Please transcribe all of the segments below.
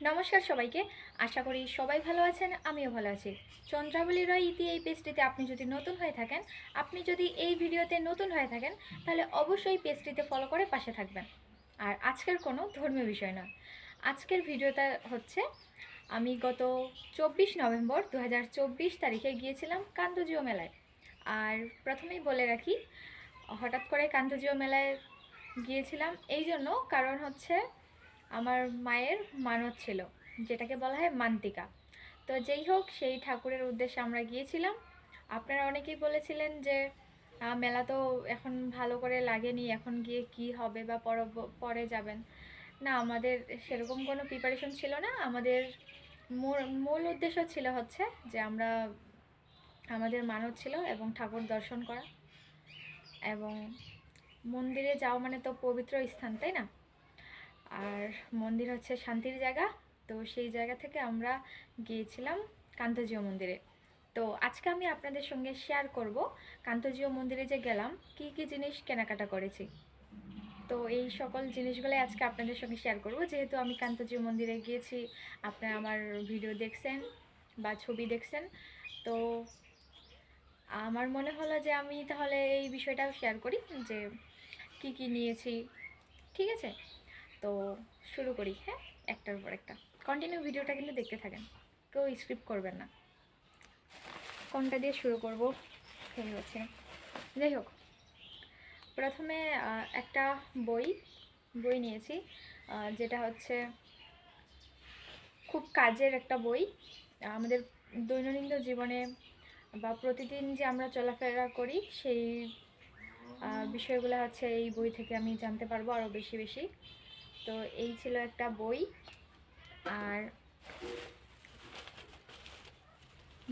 নমস্কার সবাইকে। আশা করি সবাই ভালো আছেন, আমিও ভালো আছি। চন্দ্রাবলী রয় ইতি এই পেজটিতে আপনি যদি নতুন হয়ে থাকেন, আপনি যদি এই ভিডিওতে নতুন হয়ে থাকেন, তাহলে অবশ্যই পেজটিতে ফলো করে পাশে থাকবেন। আর আজকের কোনো ধর্মীয় বিষয় নয়। আজকের ভিডিওটা হচ্ছে, আমি গত চব্বিশ নভেম্বর দু হাজার চব্বিশ তারিখে গিয়েছিলাম কান্তজিও মেলায়। আর প্রথমেই বলে রাখি, হঠাৎ করে কান্তজিও মেলায় গিয়েছিলাম, এই জন্য কারণ হচ্ছে আমার মায়ের মানত ছিল, যেটাকে বলা হয় মান্তিকা। তো যেই হোক, সেই ঠাকুরের উদ্দেশ্যে আমরা গিয়েছিলাম। আপনারা অনেকেই বলেছিলেন যে মেলা তো এখন ভালো করে লাগেনি, এখন গিয়ে কি হবে বা পর যাবেন। না, আমাদের সেরকম কোনো প্রিপারেশন ছিল না। আমাদের মূল উদ্দেশ্য ছিল হচ্ছে যে, আমরা আমাদের মানত ছিল এবং ঠাকুর দর্শন করা। এবং মন্দিরে যাওয়া মানে তো পবিত্র স্থান, তাই না? আর মন্দির হচ্ছে শান্তির জায়গা। তো সেই জায়গা থেকে আমরা গিয়েছিলাম কান্তজিও মন্দিরে। তো আজকে আমি আপনাদের সঙ্গে শেয়ার করব কান্তজিও মন্দিরে যে গেলাম, কি কি জিনিস কেনাকাটা করেছি। তো এই সকল জিনিসগুলোই আজকে আপনাদের সঙ্গে শেয়ার করব। যেহেতু আমি কান্তজিও মন্দিরে গিয়েছি, আপনারা আমার ভিডিও দেখছেন বা ছবি দেখছেন, তো আমার মনে হলো যে আমি তাহলে এই বিষয়টাও শেয়ার করি যে কি কি নিয়েছি, ঠিক আছে? তো শুরু করি হ্যাঁ? একটার পর একটা। কন্টিনিউ ভিডিওটা কিন্তু দেখতে থাকেন। কেউ স্ক্রিপ্ট করবেন না। কোনটা দিয়ে শুরু করব? সেই হচ্ছে। যাই হোক। প্রথমে একটা বই বই নিয়েছি যেটা হচ্ছে খুব কাজের একটা বই। আমাদের দৈনন্দিন জীবনে বা প্রতিদিন যে আমরা চলাফেরা করি, সেই বিষয়গুলো হচ্ছে এই বই থেকে আমি জানতে পারব আরও বেশি বেশি। তো এই ছিল একটা বই। আর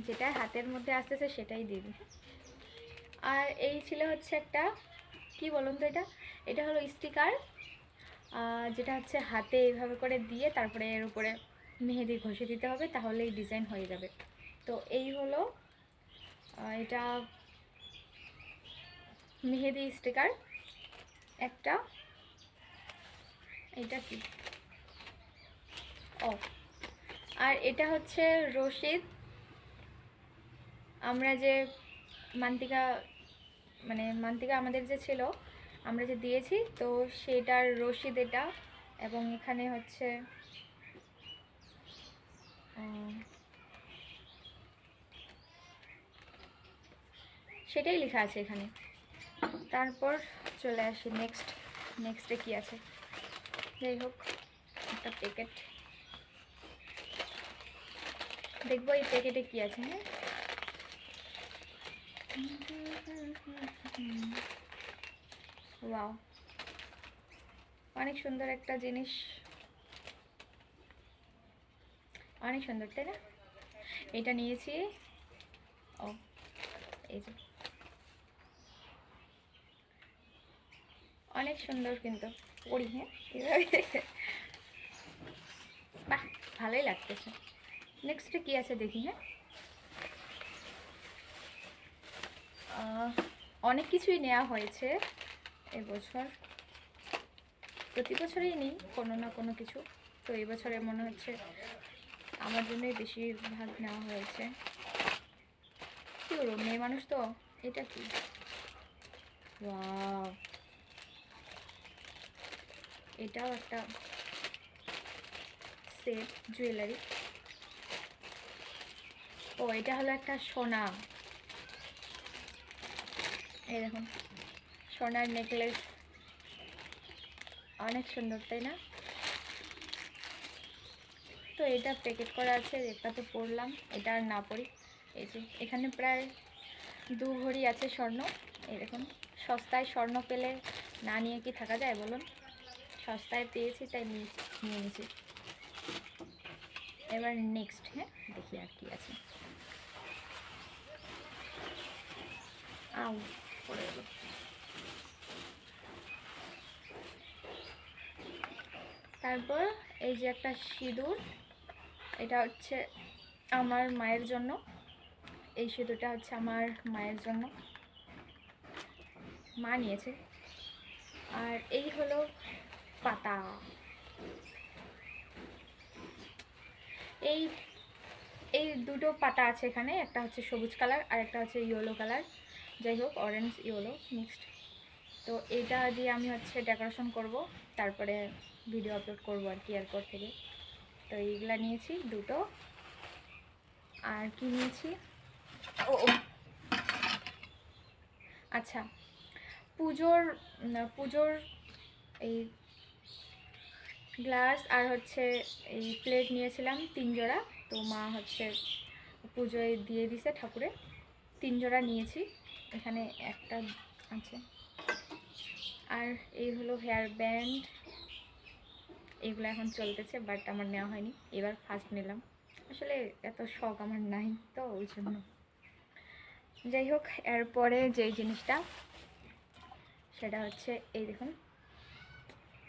যেটা হাতের মধ্যে আসতেছে সেটাই দিন আর এই ছিল হচ্ছে একটা, কি বলুন তো এটা? এটা হলো স্টিকার যেটা হচ্ছে হাতে এইভাবে করে দিয়ে তারপরে এর উপরে মেহেদি ঘষে দিতে হবে, তাহলেই ডিজাইন হয়ে যাবে। তো এই হলো এটা মেহেদি স্টিকার, একটা। এটা কি? ও। আর এটা হচ্ছে রশিদ। আমরা যে মান্তিকা মানে মান্তিকা আমাদের যে ছিল, আমরা যে দিয়েছি, তো সেটার রশিদ এটা। এবং এখানে হচ্ছে সেটাই লেখা আছে এখানে। তারপর চলে আসি নেক্সট নেক্সটে কি আছে? যাই হোক, একটা প্যাকেট দেখব এই প্যাকেটে কি আছে হ্যাঁ? ওয়াও অনেক সুন্দর একটা জিনিস। অনেক সুন্দর, তাই না? এটা নিয়েছি। ও, এই যে। অনেক সুন্দর কিন্তু পড়ি হ্যাঁ? বাহ, ভালোই লাগতেছে। নেক্সটে কি আছে দেখি হ্যাঁ? অনেক কিছুই নেওয়া হয়েছে এবছর। প্রতি বছরেই নিই, কোনো না কোনো কিছু। তো এবছরে মনে হচ্ছে আমার জন্যই বেশিরভাগ নেওয়া হয়েছে। কী করব মেয়ে মানুষ তো, এটা কি? এটাও একটা সেট জুয়েলারি ও, এটা হলো একটা সোনা। এই দেখুন, সোনার নেকলেস অনেক সুন্দর, তাই না? তো এটা প্যাকেট করা আছে একটা তো পরলাম, এটা আর না পরি। এই যে, এখানে প্রায় দু ভরি আছে স্বর্ণ। দেখুন, সস্তায় স্বর্ণ পেলে না নিয়ে কি থাকা যায়, বলুন? সস্তায় পেয়েছি, তাই নিয়ে নিয়ে নিয়েছি। এবার নেক্সট হ্যাঁ দেখি আর কি আছে। তারপর এই যে একটা সিঁদুর, এটা হচ্ছে আমার মায়ের জন্য। এই সিঁদুরটা হচ্ছে আমার মায়ের জন্য। মা নিয়েছে। আর এই হলো পাতা। এই এই দুটো পাতা আছে এখানে, একটা হচ্ছে সবুজ কালার আর একটা হচ্ছে ইয়েলো কালার। যাই হোক অরেঞ্জ ইয়েলো মিক্সড তো এটা দিয়ে আমি হচ্ছে ডেকোরেশন করব, তারপরে ভিডিও আপলোড করব আর কি এরপর থেকে। তো এইগুলা নিয়েছি, দুটো। আর কি নিয়েছি? ও। আচ্ছা পুজোর পুজোর এই গ্লাস আর হচ্ছে এই প্লেট নিয়েছিলাম তিন জোড়া। তো মা হচ্ছে পুজোয় দিয়ে দিছে ঠাকুরে। তিন জোড়া নিয়েছি। এখানে একটা আছে। আর এই হলো হেয়ার ব্যান্ড। এগুলো এখন চলতেছে, বাট আমার নেওয়া হয়নি। এবার ফার্স্ট নিলাম। আসলে এত শখ আমার নাই তো, ওই জন্য। যাই হোক, এরপরে যেই জিনিসটা, সেটা হচ্ছে এই দেখুন।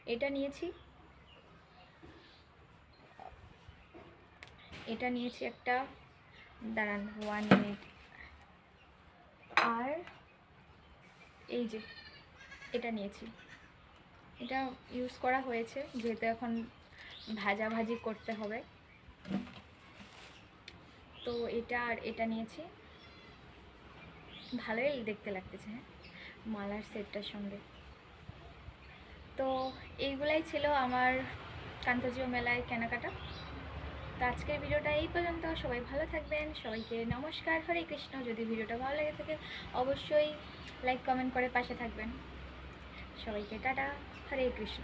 এটা নিয়েছি। এটা নিয়েছি একটা, দাঁড়ান ওয়ান মিনিট আর এই যে, এটা নিয়েছি। এটা ইউজ করা হয়েছে, যেহেতু এখন ভাজা ভাজি করতে হবে। তো এটা আর এটা নিয়েছি। ভালোই দেখতে লাগতেছে হ্যাঁ? মালার সেটটার সঙ্গে। তো এইগুলাই ছিল আমার কান্তজিও মেলায় কেনাকাটা। তো আজকের ভিডিওটা এই পর্যন্ত। সবাই ভালো থাকবেন, সবাইকে নমস্কার, হরে কৃষ্ণ। যদি ভিডিওটা ভালো লেগে থাকে, অবশ্যই লাইক কমেন্ট করে পাশে থাকবেন। সবাইকে টাটা, হরে কৃষ্ণ।